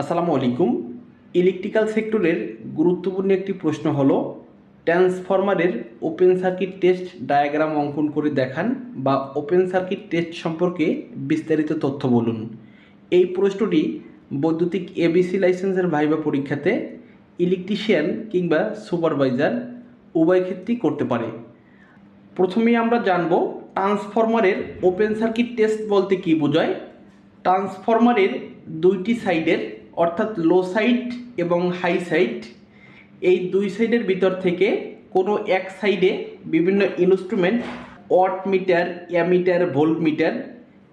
আসসালামু আলাইকুম। ইলেকট্রিক্যাল সেক্টরের গুরুত্বপূর্ণ একটি প্রশ্ন হলো, ট্রান্সফরমারের ওপেন সার্কিট টেস্ট ডায়াগ্রাম অঙ্কন করে দেখান বা ওপেন সার্কিট টেস্ট সম্পর্কে বিস্তারিত তথ্য বলুন। এই প্রশ্নটি বৈদ্যুতিক এবিসি লাইসেন্সের ভাইবা পরীক্ষাতে ইলেকট্রিশিয়ান কিংবা সুপারভাইজার উভয় ক্ষেত্রেই করতে পারে। প্রথমেই আমরা জানব, ট্রান্সফরমারের ওপেন সার্কিট টেস্ট বলতে কী বোঝায়? ট্রান্সফরমারের দুইটি সাইডের অর্থাৎ লো সাইড এবং হাই সাইড এই দুই সাইডের ভিতর থেকে কোনো এক সাইডে বিভিন্ন instrument watt meter ammeter volt meter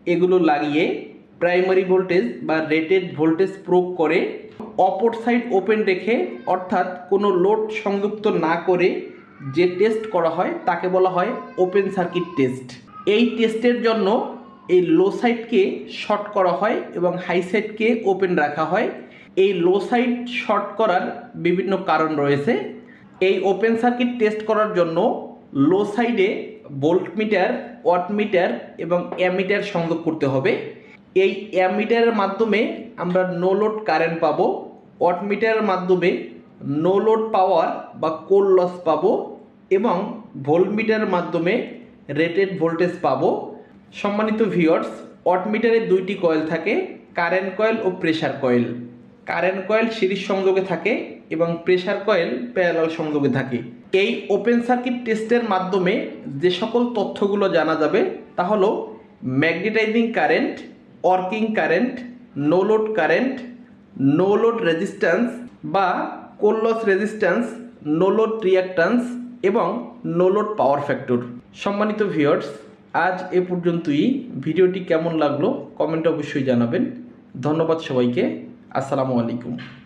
এগুলো লাগিয়ে প্রাইমারি ভোল্টেজ বা রেটেড ভোল্টেজ প্রয়োগ করে অপর সাইড ওপেন রেখে অর্থাৎ কোনো লোড সংযুক্ত না করে যে টেস্ট করা হয় তাকে বলা হয় ওপেন সার্কিট টেস্ট এই টেস্টের জন্য এই লো সাইডকে শর্ট করা হয় এবং হাই সাইডকে ওপেন রাখা হয়। এই লো সাইড শর্ট করার বিভিন্ন কারণ রয়েছে। এই ওপেন সার্কিট টেস্ট করার জন্য লো সাইডে ভোল্ট মিটার ওয়াট মিটার এবং অ্যামিটার সংযোগ করতে হবে। এই অ্যামিটারের মাধ্যমে আমরা নো লোড কারেন্ট পাবো। ওয়াট মিটারের মাধ্যমে নো লোড পাওয়ার বা কোল লস পাবো এবং ভোল্ট মিটারের মাধ্যমে রেটেড ভোল্টেজ পাবো। সম্মানিত ভিওর্স অটমিটারে দুইটি কয়েল থাকে, কারেন্ট কয়েল ও pressure coil. Current coil series সংযোগে থাকে এবং প্রেশার কয়েল প্যারালাল সংযোগে থাকে। এই ওপেন সার্কিট টেস্টের মাধ্যমে যে সকল তথ্যগুলো জানা যাবে তা হলো magnetising current, working current, no load current, no load resistance বা core loss resistance, no load reactance এবং নো লোড পাওয়ার ফ্যাক্টর। সম্মানিত ভিউয়ার্স আজ এ পর্যন্তই। ভিডিওটি কেমন লাগল কমেন্টে অবশ্যই জানাবেন। ধন্যবাদ সবাইকে। আসসালামু আলাইকুম।